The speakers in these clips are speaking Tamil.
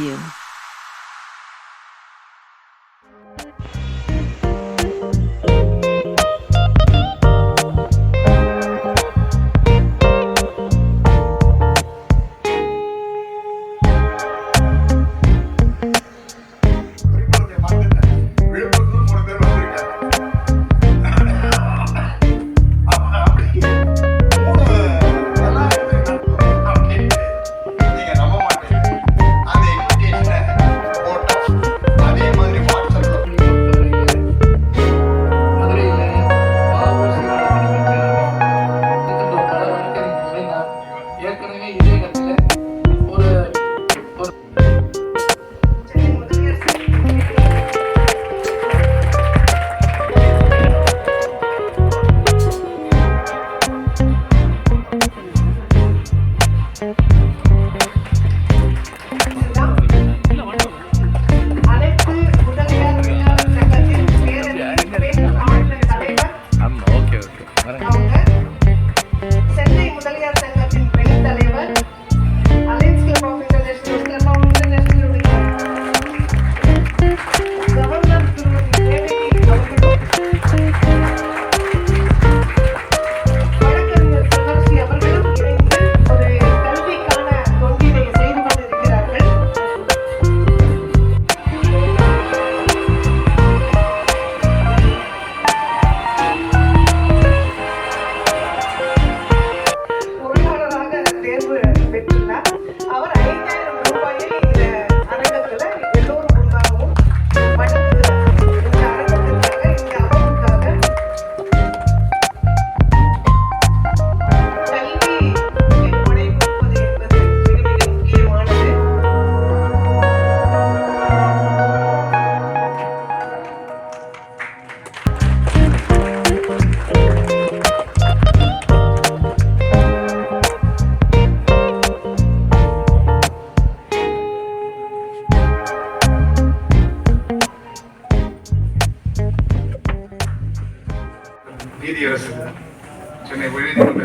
you. ஏற்கனவே இதே நீதியரசு சென்னை உயர்நீதிமன்ற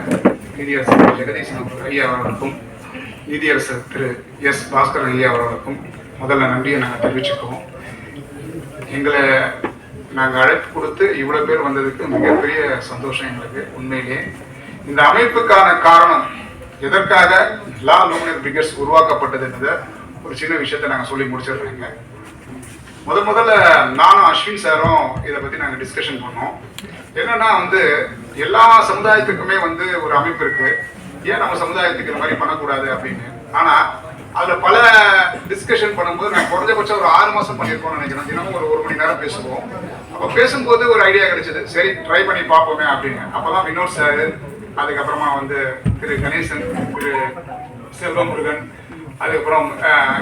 நீதியரசர் ஜெகதீசன் ஐயா அவர்களுக்கும் நீதியரசர் திரு எஸ் பாஸ்கரன் ஐயா அவர்களுக்கும் முதல்ல நன்றியை நாங்கள் தெரிவிச்சுக்குவோம் எங்களை நாங்கள் அழைப்பு கொடுத்து இவ்வளோ பேர் வந்ததுக்கு மிகப்பெரிய சந்தோஷம் எங்களுக்கு உண்மையிலே. இந்த அமைப்புக்கான காரணம் எதற்காக லா லூமினர் பிகர்ஸ் உருவாக்கப்பட்டதுன்றதை ஒரு சின்ன விஷயத்தை நாங்கள் சொல்லி முடிச்சிடுறேங்க. முத முதல்ல நானும் அஸ்வின் சாரும் இதை பற்றி நாங்கள் டிஸ்கஷன் பண்ணோம். என்னன்னா வந்து எல்லா சமுதாயத்துக்குமே வந்து ஒரு அமைப்பு இருக்கு. ஏன் நம்ம சமுதாயத்துக்கு இந்த மாதிரி பண்ணக்கூடாது அப்படின்னு? ஆனா அதுல பல டிஸ்கஷன் பண்ணும்போது நான் குறைஞ்சபட்சம் ஒரு ஆறு மாசம் பண்ணியிருக்கோம்னு நினைக்கிறேன். தினமும் ஒரு ஒரு மணி நேரம் பேசுவோம். அப்ப பேசும்போது ஒரு ஐடியா கிடைச்சது. சரி ட்ரை பண்ணி பார்ப்போமே அப்படின்னு. அப்பதான் வினோத் சார் அதுக்கப்புறமா வந்து திரு கணேசன் திரு செல்வமுருகன் அதுக்கப்புறம்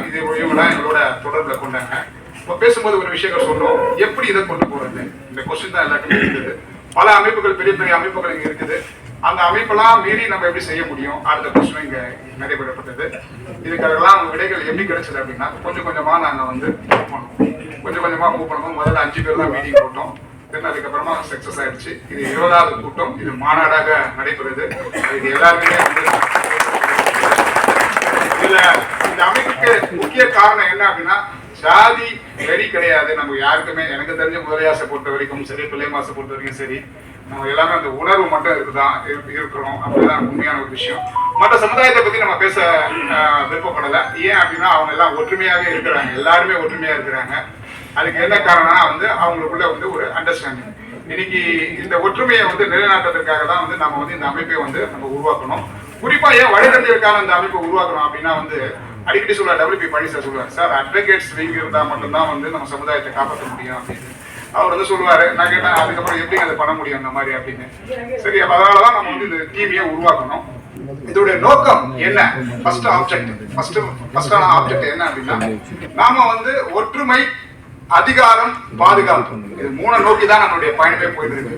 இது இவங்களாம் எங்களோட தொடர்பில் கொண்டாங்க. இப்போ பேசும்போது ஒரு விஷயங்கள் சொன்னோம் எப்படி இதை கொண்டு போறது? இந்த கொஸ்டின் தான் எல்லாருக்குமே இருந்தது பல அமைப்புகள் பெரிய பெரிய அமைப்புகள் இங்க இருக்குது. அந்த அமைப்பெல்லாம் மீறி நம்ம எப்படி செய்ய முடியும்? அடுத்த கொஸ்டின் இங்க நடைபெறப்பட்டது இதுக்கெல்லாம் விடைகள் எப்படி கிடைச்சது அப்படின்னா கொஞ்சம் கொஞ்சமா நாங்க வந்து மூவ் பண்ணோம். கொஞ்சம் கொஞ்சமா மூவ் பண்ணும்போது முதல்ல அஞ்சு பேர் தான் மீட்டிங் போட்டோம். தென் அதுக்கப்புறமா சக்சஸ் ஆயிடுச்சு. இது இருபதாவது கூட்டம். இது மாநாடாக நடைபெறுது. இது எல்லாருக்குமே வந்து இதுல இந்த அமைப்புக்கு முக்கிய காரணம் என்ன அப்படின்னா சாதி வெறி கிடையாது. நம்ம யாருக்குமே எனக்கு தெரிஞ்ச முதலியாசை பொறுத்த வரைக்கும் சரி பிள்ளைமாசை பொறுத்த வரைக்கும் சரி நம்ம எல்லாமே அந்த உணர்வு மட்டும் இருக்குதான் இருக்கிறோம். அப்படிதான் உண்மையான ஒரு விஷயம். மற்ற சமுதாயத்தை பத்தி நம்ம பேச விருப்பப்படலை விருப்பப்படல. ஏன் அப்படின்னா அவங்க எல்லாம் ஒற்றுமையாவே இருக்கிறாங்க. எல்லாருமே ஒற்றுமையா இருக்கிறாங்க. அதுக்கு என்ன காரணம்னா வந்து அவங்களுக்குள்ள வந்து ஒரு அண்டர்ஸ்டாண்டிங் இன்னைக்கு இந்த ஒற்றுமையை வந்து நிலைநாட்டுறதுக்காக தான் வந்து நம்ம வந்து இந்த அமைப்பை வந்து நம்ம உருவாக்கணும். குறிப்பா ஏன் வழிகட்டிற்கான இந்த அமைப்பை உருவாக்கணும் அப்படின்னா வந்து அடிக்கடி சொல்ல டபிள்யூபி பழனி சார் சொல்லுவார் சார் அட்வொகேட்ஸ் விங் இருந்தா மட்டும்தான் வந்து நம்ம சமுதாயத்தை காப்பாற்ற முடியும் அப்படின்னு. அவர் வந்து சொல்லுவாரு நான் கேட்டேன் அதுக்கப்புறம் எப்படி அதை பண்ண முடியும் அந்த மாதிரி அப்படின்னு. சரி அப்ப அதனாலதான் நம்ம வந்து இந்த டீமையை உருவாக்கணும். இதோட நோக்கம் என்ன? ஃபர்ஸ்ட் ஆப்ஜெக்ட் ஃபர்ஸ்ட் ஃபர்ஸ்டான ஆப்ஜெக்ட் என்ன அப்படின்னா நாம வந்து ஒற்றுமை அதிகாரம் பாதுகாப்பு. இது மூணு நோக்கி தான் நம்மளுடைய பயணமே போயிட்டு இருக்கு.